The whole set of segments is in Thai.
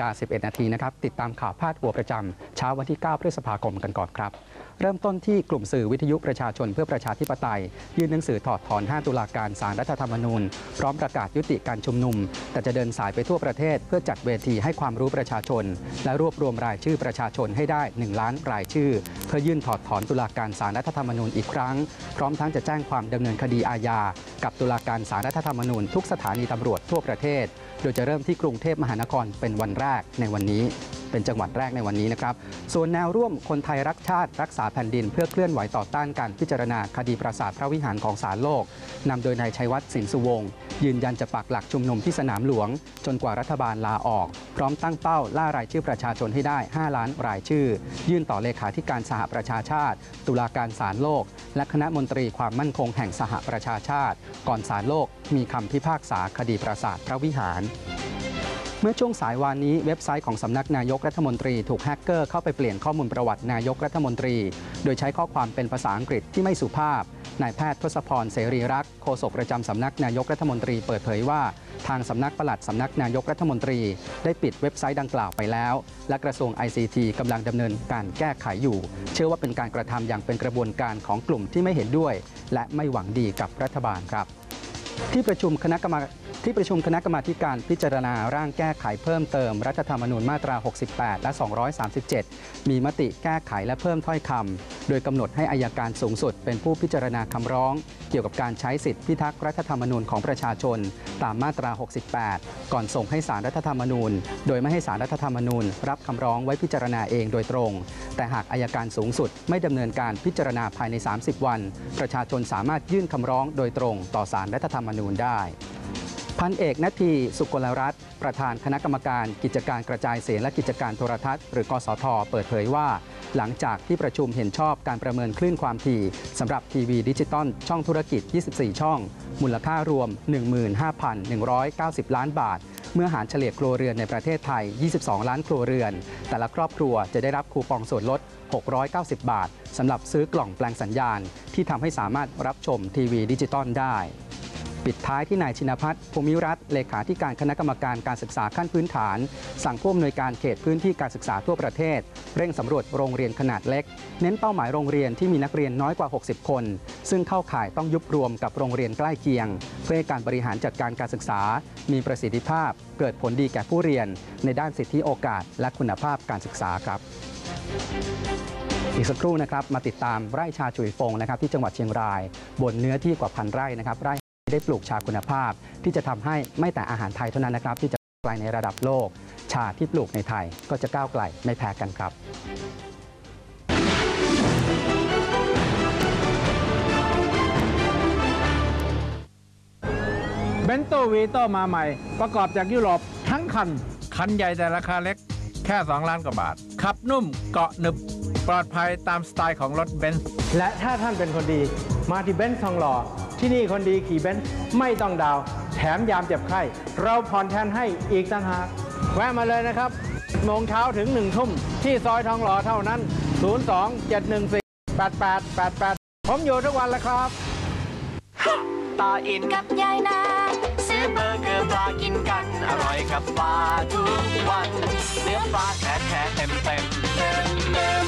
กา11 นาทีนะครับ ติดตามข่าวพาดหัวประจำเช้าวันที่ 9 พฤษภาคมกันก่อนครับ เริ่มต้นที่กลุ่มสื่อวิทยุประชาชนเพื่อประชาธิปไตย ยื่นหนังสือถอดถอน 5 ตุลาการสารรัฐธรรมนูญ พร้อมประกาศยุติการชุมนุม แต่จะเดินสายไปทั่วประเทศ เพื่อจัดเวทีให้ความรู้ประชาชน และรวบรวมรายชื่อประชาชนให้ได้ 1 ล้านรายชื่อ เพื่อยื่นถอดถอนตุลาการสารรัฐธรรมนูญอีกครั้ง พร้อมทั้งจะแจ้งความดำเนินคดีอาญากับตุลาการสารรัฐธรรมนูญทุกสถานีตำรวจทั่วประเทศ โดยจะเริ่มที่กรุงเทพมหานครเป็นวันแรกในวันนี้ เป็นจังหวัดแรกในวันนี้นะครับ ส่วนแนวร่วมคนไทยรักชาติรักษาแผ่นดิน เพื่อเคลื่อนไหวต่อต้านการพิจารณาคดีปราสาทพระวิหารของศาลโลกนำโดยนายชัยวัฒน์สินสุวงศ์ยืนยันจะปักหลักชุมนุมที่สนามหลวง จนกว่ารัฐบาลลาออก พร้อมตั้งเป้าล่ารายชื่อประชาชนให้ได้ 5 ล้านรายชื่อ ยื่นต่อเลขาธิการสหประชาชาติ ตุลาการศาลโลก และคณะมนตรีความมั่นคงแห่งสหประชาชาติ ก่อนศาลโลกมีคำพิพากษาคดีปราสาทพระวิหาร เมื่อช่วงสายวานนี้เว็บไซต์ของสำนักนายกรัฐมนตรีถูกแฮกเกอร์เข้าไปเปลี่ยนข้อมูลประวัตินายกรัฐมนตรี โดยใช้ข้อความเป็นภาษาอังกฤษที่ไม่สุภาพนายแพทย์ทศพรเสรีรักษ์โฆษกประจำสำนักนายกรัฐมนตรีเปิดเผยว่า ทางสำนักปลัดสำนักนายกรัฐมนตรี ได้ปิดเว็บไซต์ดังกล่าวไปแล้ว และกระทรวง ICT กำลังดำเนินการแก้ไขอยู่ เชื่อว่าเป็นการกระทำอย่างเป็นกระบวนการของกลุ่มที่ไม่เห็นด้วย และไม่หวังดีกับรัฐบาลครับ ที่ประชุมคณะกรรมที่ประชุมคณะกรรมาธิการพิจารณาร่างแก้ไขเพิ่มเติม รัฐธรรมนูญมาตรา 68 และ 237 มีมติแก้ไขและเพิ่มถ้อยคำโดยกำหนดให้อายการสูงสุด เป็นผู้พิจารณาคำร้อง เกี่ยวกับการใช้สิทธิพิทักษ์รัฐธรรมนูญของประชาชน ตามมาตรา 68 ก่อนส่งให้สารรัฐธรรมนูญ โดยไม่ให้สารรัฐธรรมนูญ รับคำร้องไว้พิจารณาเองโดยตรง แต่หากอายการสูงสุดไม่ดำเนินการพิจารณาภายใน 30 วัน ประชาชนสามารถยื่นคำร้องโดยตรงต่อสารรัฐธรรมนูญได้ พันเอกนาทีสุกลรัตน์ประธานคณะกรรมการกิจการกระจายเสียงและกิจการโทรทัศน์หรือกสท เปิดเผยว่า หลังจากที่ประชุมเห็นชอบการประเมินคลื่นความถี่สำหรับทีวีดิจิตอลช่องธุรกิจ 24 ช่อง มูลค่ารวม 15,190 ล้านบาทเมื่อหารเฉลี่ยครัวเรือนในประเทศไทย 22 ล้านครัวเรือน แต่ละครอบครัวจะได้รับคูปองส่วนลด 690 บาท สำหรับซื้อกล่องแปลงสัญญาณ ที่ทำให้สามารถรับชมทีวีดิจิตอลได้ ปิดท้ายที่นายชินพัฒน์ภูมิรัตน์เลขาธิการคณะกรรมการการศึกษาขั้นพื้นฐาน สั่งผู้อำนวยการเขตพื้นที่การศึกษาทั่วประเทศ เร่งสำรวจโรงเรียนขนาดเล็ก เน้นเป้าหมายโรงเรียนที่มีนักเรียนน้อยกว่า 60 คน ซึ่งเข้าข่ายต้องยุบรวมกับโรงเรียนใกล้เคียง เพื่อให้การบริหารจัดการการศึกษา มีประสิทธิภาพ เกิดผลดีแก่ผู้เรียน ในด้านสิทธิโอกาส และคุณภาพการศึกษาครับอีกสักครู่นะครับมาติดตามไร่ชาฉุยฟงนะครับที่จังหวัดเชียงราย บนเนื้อที่กว่าพันไร่นะครับไร่ ได้ปลูกชาคุณภาพ ที่จะทำให้ไม่แต่อาหารไทยเท่านั้นนะครับ ที่จะไกลในระดับโลก ชาที่ปลูกในไทยก็จะก้าวไกลไม่แพ้กันครับเบนโตวีโตมาใหม่ ประกอบจากยุโรปทั้งคัน คันใหญ่แต่ราคาเล็ก แค่ 2 ล้านกว่าบาท ขับนุ่มเกาะหนึบ ปลอดภัยตามสไตล์ของรถเบนซ์และถ้าท่านเป็นคนดีมาที่เบนซ์ทองหล่อ ที่นี่คนดีขี่เบนซ์ไม่ต้องดาวน์แถมยามเจ็บไข้ เราผ่อนแทนให้อีกต่างหากแวะมาเลยนะครับโมงเช้าถึง1ทุ่มที่ซอยทองหล่อเท่านั้น 02 714 8888 ผมอยู่ทุกวันแล้วครับตาอินกับยายนางซื้อเบอร์เกอร์ปลากินกัน อร่อยกับปลาทุกวัน เนื้อปลาแท้แท้เต็มเต็มเต็มเต็ม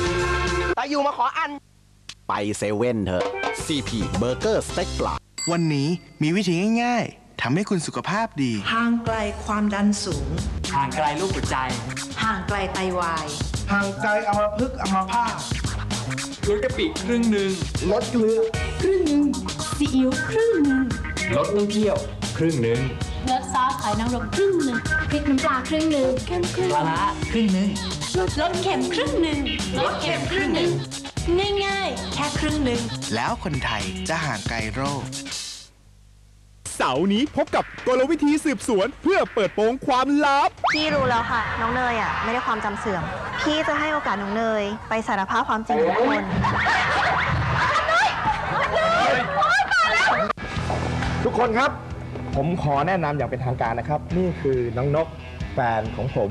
ตาอยู่มาขออัน ไปเซเว่นเถอะ CP Burger Steak ปลาวันนี้มีวิธีง่ายๆทำให้คุณสุขภาพดี ห่างไกลความดันสูง ห่างไกลลูกหัวใจ ห่างไกลไตวาย ห่างไกลอมพึกษ์อมพาตลดกะปิครึ่งหนึ่งลดเกลือซีอิ๊วครึ่งหนึ่งลดน้ำเที่ยว ครึ่งหนึ่งลดซอสหอยนางรมครึ่งหนึ่งพริกน้ำปลาครึ่งหนึ่งเค็มครึ่งปลาร้าครึ่งหนึ่งลดลดเค็มครึ่งหนึ่งลดเค็มครึ่งหนึ่ง ง่ายๆ แค่ครึ่งหนึ่ง แล้วคนไทยจะห่างไกลโรค เสาร์นี้พบกับกลวิธีสืบสวนเพื่อเปิดโปงความลับ พี่รู้แล้วค่ะ น้องเนยอะ ไม่ได้ความจำเสื่อม พี่จะให้โอกาสน้องเนย ไปสารภาพความจริงทุกคน ทุกคนครับ ผมขอแนะนำอย่างเป็นทางการนะครับ นี่คือน้องนกแฟนของผม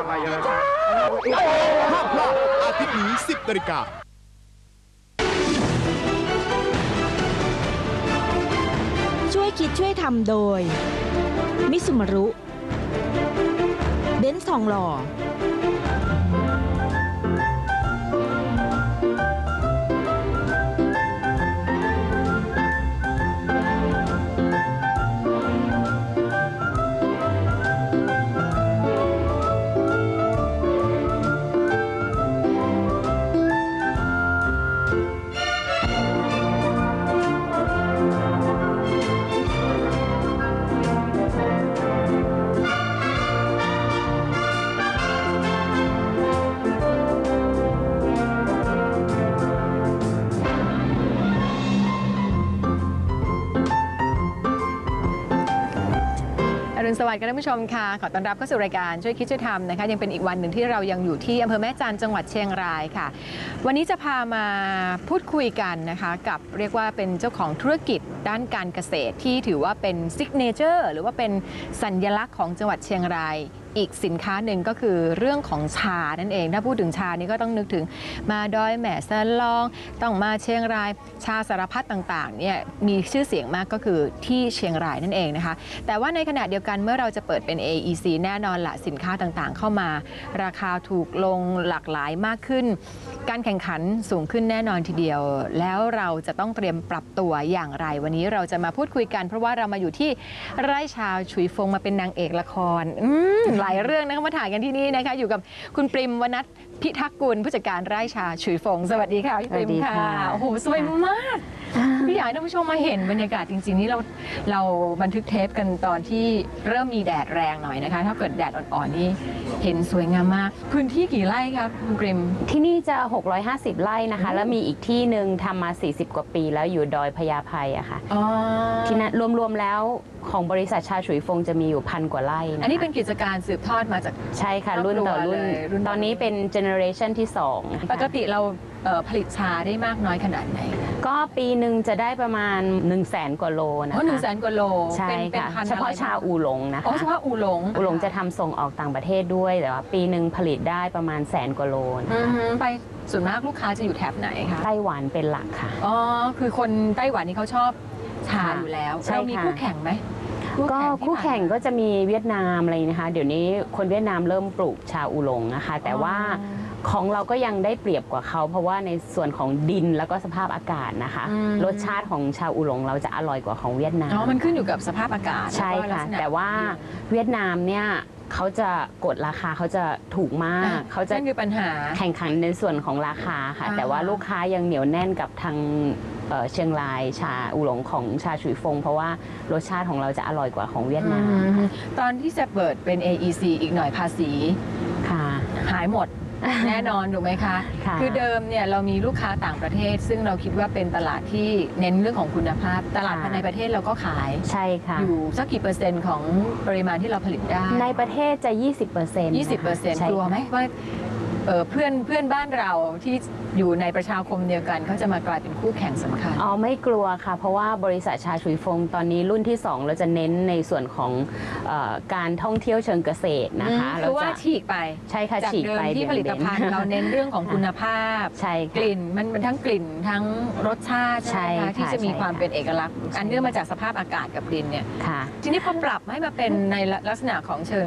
ห้ามพลาดอาทิตย์นี้ 10นาฬิกาช่วยคิดช่วยทำโดย มิสุมารุ เบนซ์ทองหล่อ สวัสดีค่ะท่านผู้ชมค่ะ ขอต้อนรับเข้าสู่รายการช่วยคิดช่วยทำนะคะ ยังเป็นอีกวันหนึ่งที่เรายังอยู่ที่อำเภอแม่จันจังหวัดเชียงรายค่ะ วันนี้จะพามาพูดคุยกันนะคะ กับเรียกว่าเป็นเจ้าของธุรกิจด้านการเกษตรที่ถือว่าเป็นซิกเนเจอร์หรือว่าเป็นสัญลักษณ์ของจังหวัดเชียงราย อีกสินค้าหนึ่งก็คือเรื่องของชานั่นเอง ถ้าพูดถึงชานี่ก็ต้องนึกถึงมาดอยแหม่สลอง ต้องมาเชียงรายชาสารพัดต่างๆเนี่ยมีชื่อเสียงมากก็คือที่เชียงรายนั่นเองนะคะ แต่ว่าในขณะเดียวกันเมื่อเราจะเปิดเป็น AEC แน่นอนละสินค้าต่างๆ เข้ามา ราคาถูกลงหลากหลายมากขึ้น การแข่งขันสูงขึ้นแน่นอนทีเดียว แล้วเราจะต้องเตรียมปรับตัวอย่างไร วันนี้เราจะมาพูดคุยกัน เพราะว่าเรามาอยู่ที่ไร่ชาวฉุยฟงมาเป็นนางเอกละครอืมหลายเรื่องนะคะมาถ่ายกันที่นี่นะคะอยู่กับคุณปริมวนัทพิทักษ์กุลผู้จัดการไร่ชาฉุยฟงสวัสดีค่ะพี่ปริมสวัสดีค่ะค่ะโอ้โหสวยมาก พี่อยากให้ท่านผู้ชมมาเห็นบรรยากาศจริง ๆ นี่เราเราบันทึกเทปกันตอนที่เริ่มมีแดดแรงหน่อยนะคะ ถ้าเกิดแดดอ่อนๆนี่เห็นสวยงามมาก พื้นที่กี่ไร่ครับคุณปริม ที่นี่จะ 650 ไร่นะคะ แล้วมีอีกที่หนึ่งทำมา 40 กว่าปีแล้วอยู่ดอยพญาไพอะค่ะที่นั้นรวมๆแล้วของบริษัทชาฉุยฟงจะมีอยู่พันกว่าไร่นะคะอันนี้เป็นกิจการสืบทอดมาจากใช่ค่ะครอบครัวรุ่นต่อรุ่นเลยรุ่นต่อตอนนี้เป็นเจเนอเรชันที่2ปกติเราเอ่อ ผลิตชาได้มากน้อยขนาดไหนก็ปีหนึ่งจะได้ประมาณ 1 0 0 0 0แสนกว่าโลนะคะอ๋อหนึ่งแสนกว่าโลใช่เป็นเป็นค่ะพันธุ์เฉพาะอะไรบ้งชาอูหลงนะคะอ๋อเฉพาะอูหลงอูหลงจะทำส่งออกต่างประเทศด้วยแต่ว่าปีหนึ่งผลิตได้ประมาณแสนกว่าโลนะอืคะอฮึไปส่วนมากลูกค้าจะอยู่แถบไหนคะไต้หวันเป็นหลักค่ะอ๋อคือคนไต้หวันนี่เขาชอบชาอยู่แล้วใช่เรามีค่ะคู่แข่งไหมก็คู่แข่งก็จะมีเวียดนามอะไรนะคะ เดี๋ยวนี้คนเวียดนามเริ่มปลูกชาอูหลงนะคะ แต่ว่า ของเราก็ยังได้เปรียบกว่าเขา เพราะว่าในส่วนของดินแล้วก็สภาพอากาศนะคะ อืม รสชาติของชาอูหลงเราจะอร่อยกว่าของเวียดนามอ๋อมันขึ้นอยู่กับสภาพอากาศใช่ล้ก็ลัค่ะกษณแต่ว่าเวียดนามเนี่ยเขาจะกดราคาเขาจะถูกมากอะเขาจะนั่นคือปัญหา แข่งขันในส่วนของราคาค่ะ อ่า แต่ว่าลูกค้ายังเหนียวแน่นกับทางเอ่อเชียงรายชาอูหลงของชาฉุยฟง เพราะว่ารสชาติของเราจะอร่อยกว่าของเวียดนามอืมตอนที่จะเปิดเป็น AEC อีกหน่อยภาษี ค่ะ หายหมด แน่นอนถูกไหมคะ ค่ะอเดิมเนี่ยเรามีลูกค้าต่างประเทศ ซึ่งเราคิดว่าเป็นตลาดที่เน้นเรื่องของคุณภาพ ตลาดภายในประเทศเราก็ขาย ใช่ค่ะ อยู่สักกี่เปอร์เซ็นต์ของปริมาณที่เราผลิตได้ในประเทศจะ 20%เปอร์เซ็นต์20เปอร์เซ็นต์กลัวไหมว่า เอ่อเพื่อนเพื่อนบ้านเราที่อยู่ในประชาคมเดียวกันเขาจะมากลายเป็นคู่แข่งสำคัญอ๋อไม่กลัวค่ะ เพราะว่าบริษัทชาชุยฟงตอนนี้รุ่นที่ 2 เราจะเน้นในส่วนของเออการท่องเที่ยวเชิงเกษตรนะคะอืมคือว่าเรจะฉีกไปใช่ค่ะจากฉีกเดิมไปที่ผลิตภัณฑ์เด่นๆเราเน้นเรื่องของคุณภาพใช่กค่ะลิ่นมันมันทั้งกลิ่นทั้งรสชาติใช่ไหมใช่คะค่ะที่จะมีใช่ความค่ะเป็นเอกลักษณ์ อันเนื่องมาจากสภาพอากาศกับดินเนี่ยค่ะทีนี้พอปรับให้มาเป็นในลักษณะของเชิง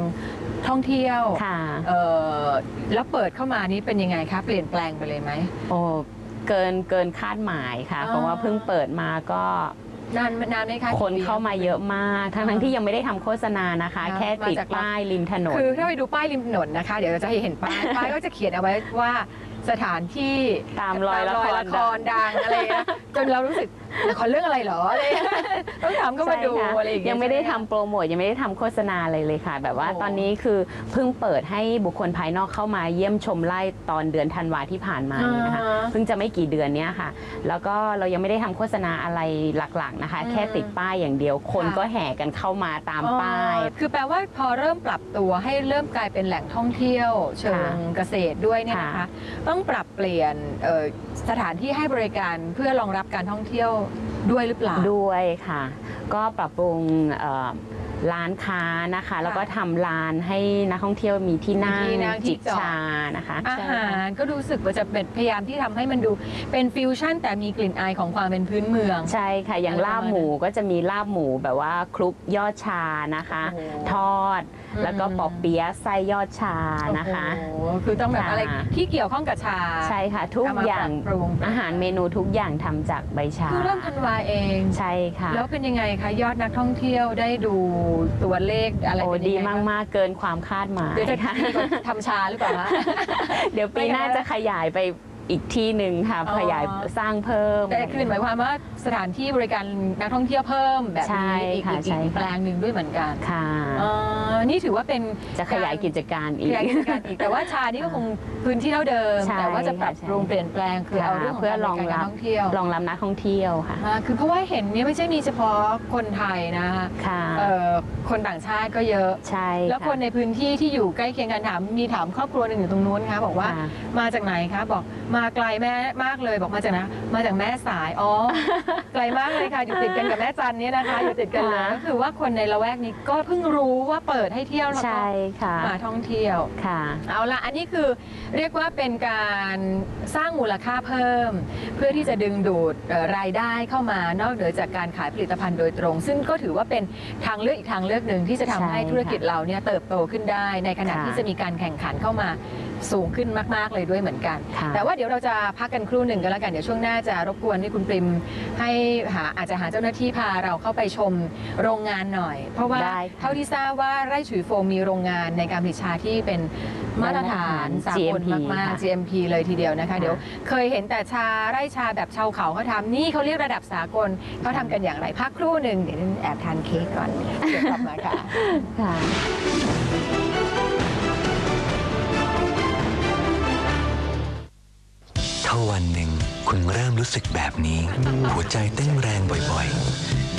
ท่องเที่ยวค่ะเอ่อแล้วเปิดเข้ามานี้เป็นยังไงคะเปลี่ยนแปลงไปเลยไหม โอ้เกินเกินคาดหมายค่ะ อ๋อ เพราะว่าเพิ่งเปิดมาก็นานนานไหมคะคนเข้ามาเยอะมาก ทั้งทั้งที่ยังไม่ได้ทำโฆษณานะคะอ่าแค่ติดมาจากป้ายริมถนน คือถ้าไปดูป้ายริมถนนนะคะ เดี๋ยวเราจะให้เห็นป้าย ป้ายก็จะเขียนเอาไว้ว่าสถานที่ตามรอยละครละครดังอะไรนะจนเรารู้สึก ละครเรื่องอะไรเหรออะไร ต้องถามก็มาดูใช่ค่ะอะไรอย่างเงี้ย ยังไม่ได้ใช่หทำโปรโมทยังไม่ได้ทำโฆษณาอะไรเลยค่ะ แบบว่าโอ้ ตอนนี้คือเพิ่งเปิดให้บุคคลภายนอกเข้ามาเยี่ยมชมไร่ตอนเดือนธันวาที่ผ่านมานี่นะคะอ่าฮะเพิ่งจะไม่กี่เดือนเนี้ยค่ะ แล้วก็เรายังไม่ได้ทำโฆษณาอะไรหลักๆนะคะอืมแค่ติดป้ายอย่างเดียว คนค่ะ ก็แห่กันเข้ามาตามป้าย อ๋อคือแปลว่าพอเริ่มปรับตัวให้เริ่มกลายเป็นแหล่งท่องเที่ยว เชิงเกษตรด้วยเนี่ยนะคะค่ะต้องปรับเปลี่ยนเอ่อสถานที่ให้บริการเพื่อรองรับการท่องเที่ยวด้วยหรือเปล่าด้วยค่ะ ก็ปรับปรุงเอ่อ ร้านค้านะคะ แล้วก็ทำร้านให้นักท่องเที่ยวมีที่นั่งมีที่นั่งที่จิบจอด ชานะคะ อาใช่หาค่ะรก็รู้สึกว่าจะเป็นพยายามที่ทำให้มันดูเป็นฟิวชั่น แต่มีกลิ่นอายของความเป็นพื้นเมือง ใช่ค่ะ อย่างอะไรลาบประมาณหมูก็จะมีลาบหมูแบบว่าคลุกยอดชานะคะ โอ้โหทอด อืม แล้วก็ปอเปี๊ยะไส้ยอดชานะคะ โอ้โหคือต้องแบบอะไรค่ะที่เกี่ยวข้องกับชาใช่ค่ะ ทุกเมอย่างปรับปรุงอาหารเมนูทุกอย่างทำจากใบชาคือเริ่มธันวาเอง ใช่ค่ะ แล้วเป็นยังไงคะ ยอดนักท่องเที่ยวได้ดูตัวเลขอะไรโอ้เป็นยังดีไงคะมากๆเกินความคาดหมายเดี๋ยวจะค่ะดีกว่าทำชาหรือเปล่าคะ เดี๋ยวปีหน้าจะขยายไป อีกที่หนึ่งค่ะอ๋อ ขยายสร้างเพิ่ม แต่คือหมายความว่าสถานที่บริการนักท่องเที่ยวเพิ่มแบบใช่นี้อีกค่ะอีกใช่อีกค่ะ แปลงหนึ่งด้วยเหมือนกันค่ะอ๋อนี่ถือว่าเป็นจะขยายกิจการอีขก ยายกิจการอีกแต่ว่าชานี่ก็คงพื้นที่เท่าเดิม ใช่แต่ว่าจะปรับค่ะใช่ปรุงเปลี่ยนแปลงคือเอาเรื่องของเพื่อการรองบริการรัการบท่องเที่ยวรองรับนักท่องเที่ยวค่ะอ่าคือเพราะว่าเห็นเนี่ยไม่ใช่มีเฉพาะคนไทยนะค่ะเอ่อคนต่างชาติก็เยอะ ใช่แล้วคนในพื้นที่ที่อยู่ใกล้เคียงกันถามมีถามครอบครัวหนึ่งอยู่ตรงนู้นคะบอกว่า ค่ะ มาจากไหนคะ บอกมาไกลแม่มากเลยบอกมาจากนะ มาจากแม่สายอ๋อไกลมากเลยค่ะอยู่ติดกันกับแม่จันเนี่ยนะคะอยู่ติดกันเลยค่ะก็คือว่าคนในละแวกนี้ก็เพิ่งรู้ว่าเปิดให้เที่ยวแล้วก็ใช่ค่ะมาท่องเที่ยวค่ะ เอาละอันนี้คือเรียกว่าเป็นการสร้างมูลค่าเพิ่ม เพื่อที่จะดึงดูดเอ่อรายได้เข้ามานอกเหนือจากการขายผลิตภัณฑ์โดยตรง ซึ่งก็ถือว่าเป็นทางเลือกอีกทางเลือกหนึ่งที่จะทำให้ใช่ค่ะธุรกิจเราเนี่ยเติบโตขึ้นได้ ในขณะค่ะที่จะมีการแข่งขันเข้ามา สูงขึ้นมาก ๆ เลยด้วยเหมือนกันค่ะแต่ว่าเดี๋ยวเราจะพักกันครู่หนึ่งกันแล้วกัน เดี๋ยวช่วงหน้าจะรบกวนให้คุณปริมให้หาอาจจะหาเจ้าหน้าที่พาเราเข้าไปชมโรงงานหน่อย เพราะว่าได้ค่ะเท่าที่ทราบว่าไร่ฉุยโฟมมีโรงงานในการผลิตชาที่เป็นมาตรฐานสากล GMP มากค่ะๆ GMP เลยทีเดียวนะคะค่ะเดี๋ยวเคยเห็นแต่ชาไร่ชาแบบชาวเขาเขาทำนี่เขาเรียกระดับสากลเขาทำกันอย่างไรพักครู่หนึ่งเดี๋ยวแอบทานเค้กก่อนเดี๋ยวกลับมาค่ะ ถ้าวันหนึ่งคุณเริ่มรู้สึกแบบนี้ หัวใจเต้นแรงบ่อยๆ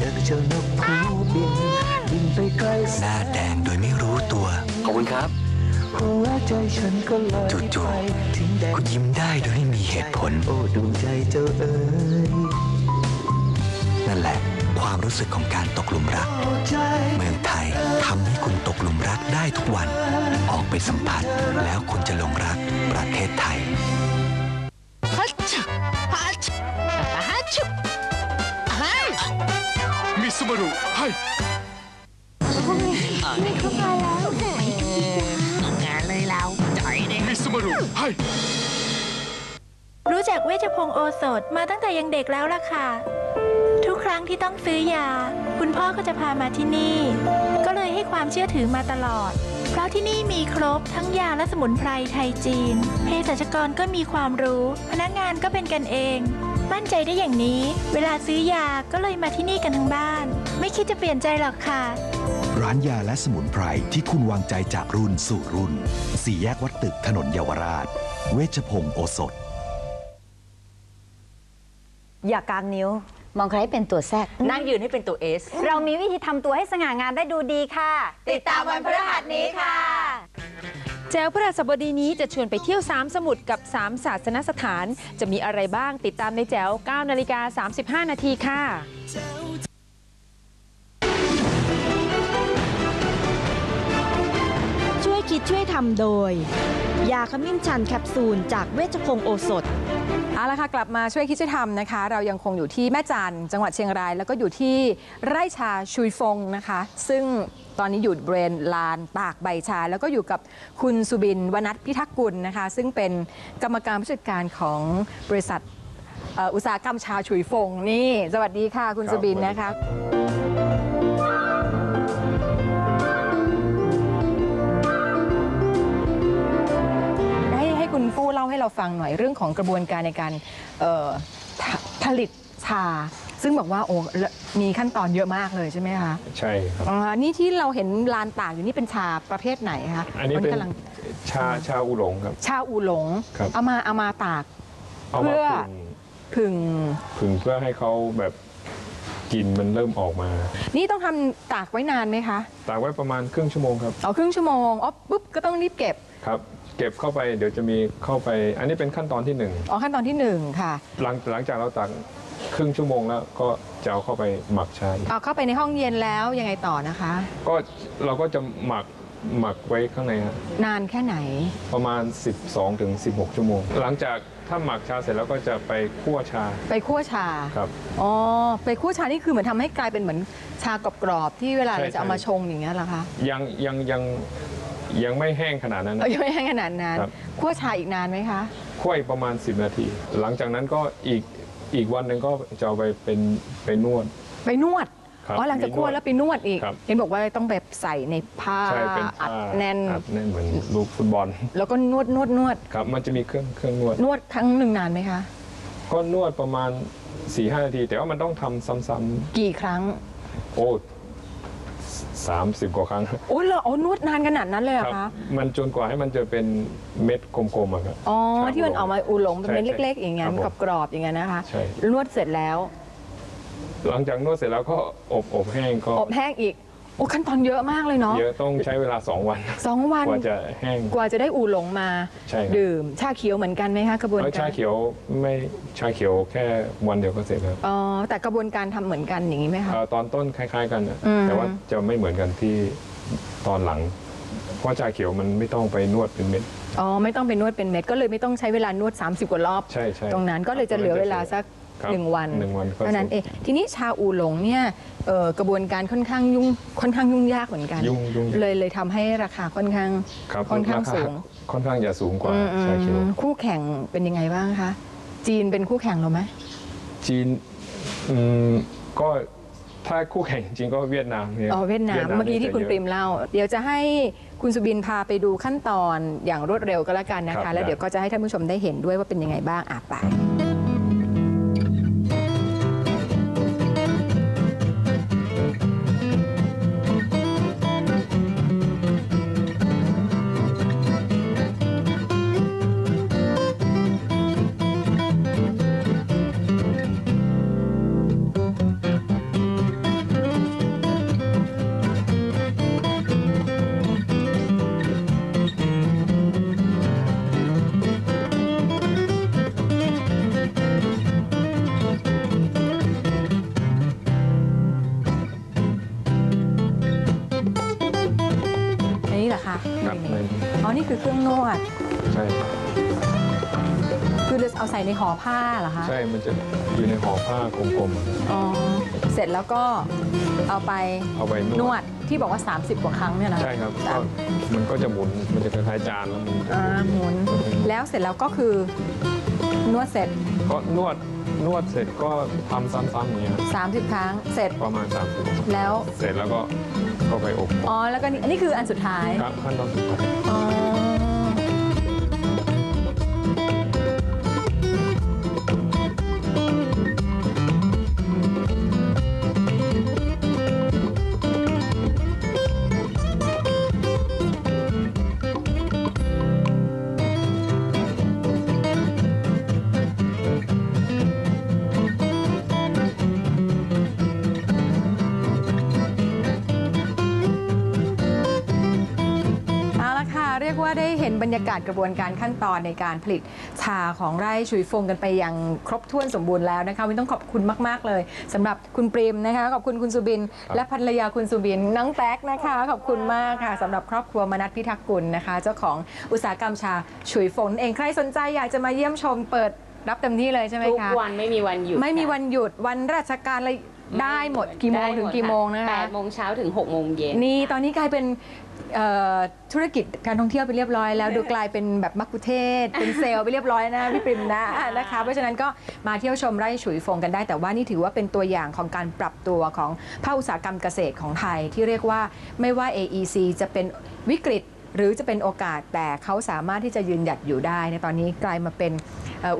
หน้าแดงโดยไม่รู้ตัว ขอบคุณครับจู่ๆคุณยิ้มได้โดยไม่มีเหตุผล นั่นแหละ ความรู้สึกของการตกหลุมรัก เมืองไทยทำให้คุณตกหลุมรักได้ทุกวัน ออกไปสัมผัสแล้วคุณจะหลงรักประเทศไทย มิสมารุให้มิสมารุให้รู้จักเวชพงศ์โอสถมาตั้งแต่ยังเด็กแล้วล่ะค่ะ ทุกครั้งที่ต้องซื้อยา คุณพ่อก็จะพามาที่นี่ ก็เลยให้ความเชื่อถือมาตลอด เพราะที่นี่มีครบทั้งยาและสมุนไพรไทยจีน เภสัชกรก็มีความรู้ พนักงานก็เป็นกันเอง มั่นใจได้อย่างนี้ เวลาซื้อยาก็เลยมาที่นี่กันทั้งบ้าน ไม่คิดจะเปลี่ยนใจหรอกค่ะ ร้านยาและสมุนไพรที่คุณวางใจจากรุ่นสู่รุ่น สี่แยกวัดตึกถนนเยาวราช เวชพงศ์โอสถ อย่ากางนิ้ว มองใครให้เป็นตัวแซกนั่งยืนให้เป็นตัวเอส เรามีวิธีทำตัวให้สง่างามได้ดูดีค่ะ ติดตามวันพฤหัสนี้ค่ะแจวพระราชบดีนี้จะชวนไปเที่ยว 3 สมุทรกับ 3 ศาสนสถาน จะมีอะไรบ้างติดตามในแจว9 นาฬิกา 35 นาทีค่ะ คิดช่วยทำโดย ยาขมิ้นชันแคปซูลจากเวชพงศ์โอสถเอาละค่ะกลับมาช่วยคิดช่วยทำนะคะ เรายังคงอยู่ที่แม่จันทร์จังหวัดเชียงราย แล้วก็อยู่ที่ไร่ชาชุยฟงนะคะ ซึ่งตอนนี้อยู่บริเวณลานตากใบชา แล้วก็อยู่กับคุณสุบินวนัทพิทักษ์กุลนะคะ ซึ่งเป็นกรรมการผู้จัดการของบริษัทเอ่ออุตสาหกรรมชาชุยฟงนี่ สวัสดีค่ะคุณครับสุบินสวัสดีนะคะาให้เราฟังหน่อยเรื่องของกระบวนการในการเอ่อผผลิตชา ซึ่งบอกว่าโอ้มีขั้นตอนเยอะมากเลยใช่ไหมคะใช่ครับอ่านี่ที่เราเห็นลานตากอยู่นี่เป็นชาประเภทไหนคะอันนี้เป็นกำลังชาชาอูหลงครับ ชาอูหลงครับเอามาเอามาตากเอามาเพื่อผึ่งผึ่งผึ่งเพื่อให้เขาแบบกลิ่นมันเริ่มออกมา นี่ต้องทำตากไว้นานไหมคะ ตากไว้ประมาณครึ่งชั่วโมงครับเอาครึ่งชั่วโมง อ๋อปุ๊บก็ต้องรีบเก็บ ครับ เก็บเข้าไปเดี๋ยวจะมีเข้าไป อันนี้เป็นขั้นตอนที่หนึ่งอ๋อขั้นตอนที่หนึ่งค่ะ หลังหลังจากเราตากครึ่งชั่วโมงแล้วก็จะเอาเข้าไปหมักชาอีกเอาเข้าไปในห้องเย็นแล้วยังไงต่อนะคะ ก็เราก็จะหมักหมักไว้ข้างในฮะนานแค่ไหน ประมาณ 12ถึง16 ชั่วโมง หลังจากถ้าหมักชาเสร็จแล้วก็จะไปคั่วชา ไปคั่วชา ครับ อ๋อ ไปคั่วชานี่คือเหมือนทำให้กลายเป็นเหมือนชากรอบๆที่เวลาใช่เราจะเอาใช่มาชงอย่างเงี้ยเหรอคะ ยังยังยัง ยังไม่แห้งขนาดนั้นนะ เอายังไม่ให้ขนาดนั้นครับ คั่วชาอีกนานไหมคะคั่วอีกประมาณ 10 นาที หลังจากนั้นก็อีกอีกวันหนึ่งก็จะเอาไปเป็นไปนวด ไปนวดครับอ๋อหลังจากคั่วมีนวดแล้วไปนวดอีกครับ เห็นบอกว่าต้องแบบใส่ในผ้าใช่เป็นอัผ้าดแน่น อัดแน่นเหมือนลูกฟุตบอลแล้วก็นวดนวดนวดครับ มันจะมีเครื่องเครื่องนวด นวดครั้งหนึ่งนานไหมคะ ก็นวดประมาณ4ีหนาที แต่ว่ามันต้องทำซ้ำกี่ครั้ง ๆ โอ้ สามสิบกว่าครั้งโอ้ยเหรออ๋อนวดนานขนาดนั้นเลยเหรคอรับคะ มันจนกว่าให้มันจะเป็นเม็ดกลมๆอะครับ อ๋อชาที่มันออกมาอูหลงเป็นเม็ดใช่เล็ก ๆ อย่างเงี้ยครับผมกรอบๆอย่างเงี้ยนะคะใช่ นวดเสร็จแล้วหลังจากนวดเสร็จแล้วก็อบอบแห้งก็ อบแห้งอีก โอ้ขั้นตอนเยอะมากเลยเนาะเยอะต้องใช้เวลา 2 วันสองวันกว่าจะแห้ง กว่าจะได้อูหลงมา ใช่ครับ ดื่ม ชาเขียวเหมือนกันไหมคะกระบวนแล้วกาชารเขียวไม่ชาเขียวแค่วันเดียวก็เสร็จครับอ๋อแต่กระบวนการทำเหมือนกันอย่างนี้ไหมคะ เอ่อตอนต้นคล้าย ๆ กันนะอืม แต่ว่าจะไม่เหมือนกันที่ตอนหลัง เพราะชาเขียวมันไม่ต้องไปนวดเป็นเม็ด อ๋อไม่ต้องไปนวดเป็นเม็ดก็เลยไม่ต้องใช้เวลานวด 30 กว่ารอบ ใช่ใช่ตรงนั้นก็เลยจะเหลือเวลาสัก ครับหนึ่งวันหนึ่งวันก็เท่านั้นเองทีนี้ชาอูหลงเนี่ยเอ่อกระบวนการค่อนข้างยุ่งค่อนข้างยุ่งยากเหมือนกัน ยุ่งยุ่งเลยเลยทำให้ราคาค่อนข้างครับค่อนข้างรคสูงค่อนข้างจะสูงกว่าอืมอืมชาเขียวคู่แข่งเป็นยังไงบ้างคะจีนเป็นคู่แข่งเราไหมจีนอืมก็ถ้าคู่แข่งจริงๆก็เวียดนามเนี่ยอ๋อเวียดนามเมื่อกี้ที่คุณจะปเยริอะมเล่า เดี๋ยวจะให้คุณสุบินพาไปดูขั้นตอนอย่างรวดเร็วก็แล้วกันนะครัคะบแล้วได้เดี๋ยวก็จะให้ท่านผู้ชมได้เห็นด้วยว่าเป็นยังไงบ้างอะไป คะครับในอ๋อ นี่คือเครื่องนวด ใช่คือจะเอาใส่ในห่อผ้าเหรอคะ ใช่มันจะอยู่ในห่อผ้ากลมๆอะอ๋อ เสร็จแล้วก็เอาไปเอาไปนนววดดที่บอกว่า 30 กว่าครั้งเนี่ยนะใช่ครับก็มันก็จะหมุนมันจะคล้ายๆจานแล้วมันจะอ่าหมุน แล้วเสร็จแล้วก็คือนวดเสร็จ ก็นวดนวดเสร็จก็ทำซ้ำๆอย่างเงี้ย30 ครั้งเสร็จ ประมาณ30แล้ว เสร็จแล้วก็เข้าไปอบอ๋อแล้วก็นี่อันนี้คืออันสุดท้ายครับขั้นตอนสุดท้าย อ๋อ รรยากาศกระบวนการขั้นตอนในการผลิตชาของไร่ชุยฟงกันไปอย่างครบถ้วนสมบูรณ์แล้วนะคะวันนี้ต้องขอบคุณมาก ๆ เลยสำหรับคุณปริมนะคะขอบคุณคุณสุบิน และภรรยาคุณสุบินน้องแต๊กนะคะ ขอบคุณมากค่ะสำหรับครอบครัวมนัทพิทักษ์กุลนะคะ เจ้าของอุตสาหกรรมชาชุยฟงนั่นเองใครสนใจอยากจะมาเยี่ยมชมเปิดรับเต็มที่เลยใช่ไหมทุกคะวันไม่มีวันหยุด ไม่มีวันหยุดวันราชการอะไร ได้หมดกี่โมงถึงกี่โมงนะคะแปดโมงเช้าถึงหกโมงเย็นนี่ตอนนี้กลายเป็นเอ่อธุรกิจการท่องเที่ยวไปเรียบร้อยแล้วดูกลายเป็นแบบมักคุเทศก์เป็นเซลล์ไปเรียบร้อยนะพี่ปริมนะนะคะเพราะฉะนั้นก็มาเที่ยวชมไร่ฉุยฟงกันได้ แต่ว่านี่ถือว่าเป็นตัวอย่างของการปรับตัวของภาคอุตสาหกรรมเกษตรของไทยที่เรียกว่าไม่ว่า AEC จะเป็นวิกฤต หรือจะเป็นโอกาสแต่เขาสามารถที่จะยืนหยัดอยู่ได้ ในตอนนี้กลายมาเป็น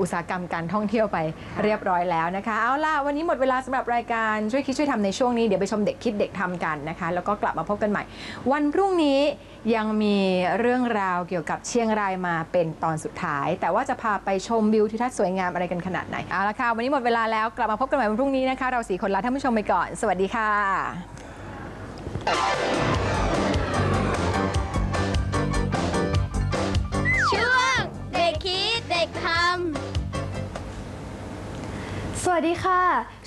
อุตสาหกรรมการท่องเที่ยวไปเรียบร้อยแล้วนะคะ เอาล่ะ วันนี้หมดเวลาสำหรับรายการช่วยคิดช่วยทำในช่วงนี้ เดี๋ยวไปชมเด็กคิดเด็กทำกันนะคะ แล้วก็กลับมาพบกันใหม่ วันพรุ่งนี้ยังมีเรื่องราวเกี่ยวกับเชียงรายมาเป็นตอนสุดท้าย แต่ว่าจะพาไปชมวิวทิวทัศน์สวยงามอะไรกันขนาดไหนเอาละค่ะวันนี้หมดเวลาแล้วกลับมาพบกันใหม่วันพรุ่งนี้นะคะ เราสีคนลาท่านผู้ชมไปก่อน สวัสดีค่ะ สวัสดีค่ะ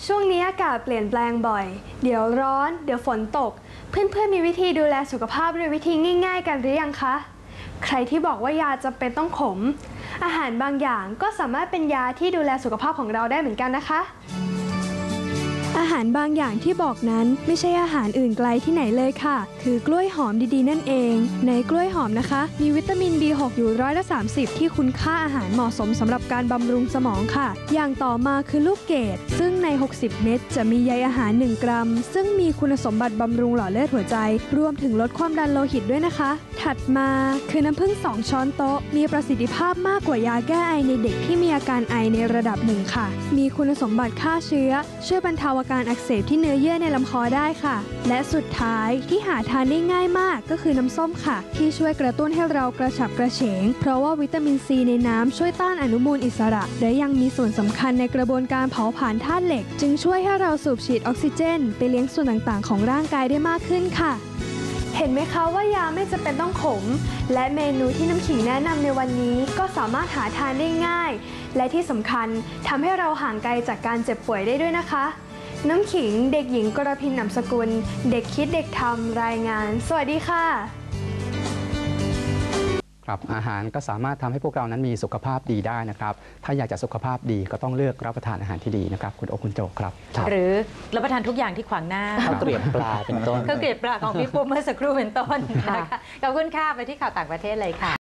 ช่วงนี้อากาศเปลี่ยนแปลงบ่อย เดี๋ยวร้อน เดี๋ยวฝนตก เพื่อนๆมีวิธีดูแลสุขภาพด้วยวิธีง่าย ๆ กันหรือยังคะ ใครที่บอกว่ายาจำเป็นต้องขม อาหารบางอย่างก็สามารถเป็นยาที่ดูแลสุขภาพของเราได้เหมือนกันนะคะ อาหารบางอย่างที่บอกนั้นไม่ใช่อาหารอื่นไกลที่ไหนเลยค่ะ คือกล้วยหอมดีๆ นั่นเอง ในกล้วยหอมนะคะ มีวิตามิน B6 อยู่ร้อยละ30 ที่คุณค่าอาหารเหมาะสมสำหรับการบำรุงสมองค่ะ อย่างต่อมาคือลูกเกดซึ่งใน 60 เม็ดจะมีใยอาหาร 1 กรัม ซึ่งมีคุณสมบัติบำรุงหล่อเลือดหัวใจ รวมถึงลดความดันโลหิตด้วยนะคะ ถัดมาคือน้ำผึ้ง2 ช้อนโต๊ะ มีประสิทธิภาพมากกว่ายาแก้ไอในเด็กที่มีอาการไอในระดับหนึ่งค่ะ มีคุณสมบัติฆ่าเชื้อช่วยบรรเทาอาการอักเสบที่เนื้อเยื่อในลำคอได้ค่ะ และสุดท้ายที่หาทานได้ง่ายมากก็คือน้ำส้มค่ะ ที่ช่วยกระตุ้นให้เรากระฉับกระเฉง เพราะว่าวิตามินซีในน้ำช่วยต้านอนุมูลอิสระ และยังมีส่วนสำคัญในกระบวนการเผาผลาญธาตุเหล็ก จึงช่วยให้เราสูบฉีดออกซิเจน ไปเลี้ยงส่วนต่างๆ ของร่างกายได้มากขึ้นค่ะเห็นไหมคะว่ายาไม่จำเป็นต้องขม และเมนูที่น้ำขิงแนะนำในวันนี้ก็สามารถหาทานได้ง่าย และที่สำคัญทำให้เราห่างไกลจากการเจ็บป่วยได้ด้วยนะคะ น้ำขิงเด็กหญิงกรพินนำสกุล เด็กคิดเด็กทำรายงาน สวัสดีค่ะ ครับอาหารก็สามารถทำให้พวกเรานั้นมีสุขภาพดีได้นะครับ ถ้าอยากจะสุขภาพดีก็ต้องเลือกรับประทานอาหารที่ดีนะครับ คุณโอคุณโจครับ หรือรับประทานทุกอย่างที่ขวางหน้าข้าวเกลียบปลาเป็นต้นข้าวเกลียบปลาของพี่ปุ้มเมื่อสักครู่เป็นต้นนะคะขอบคุณค่ะไปที่ข่าวต่างประเทศเลยค่ะ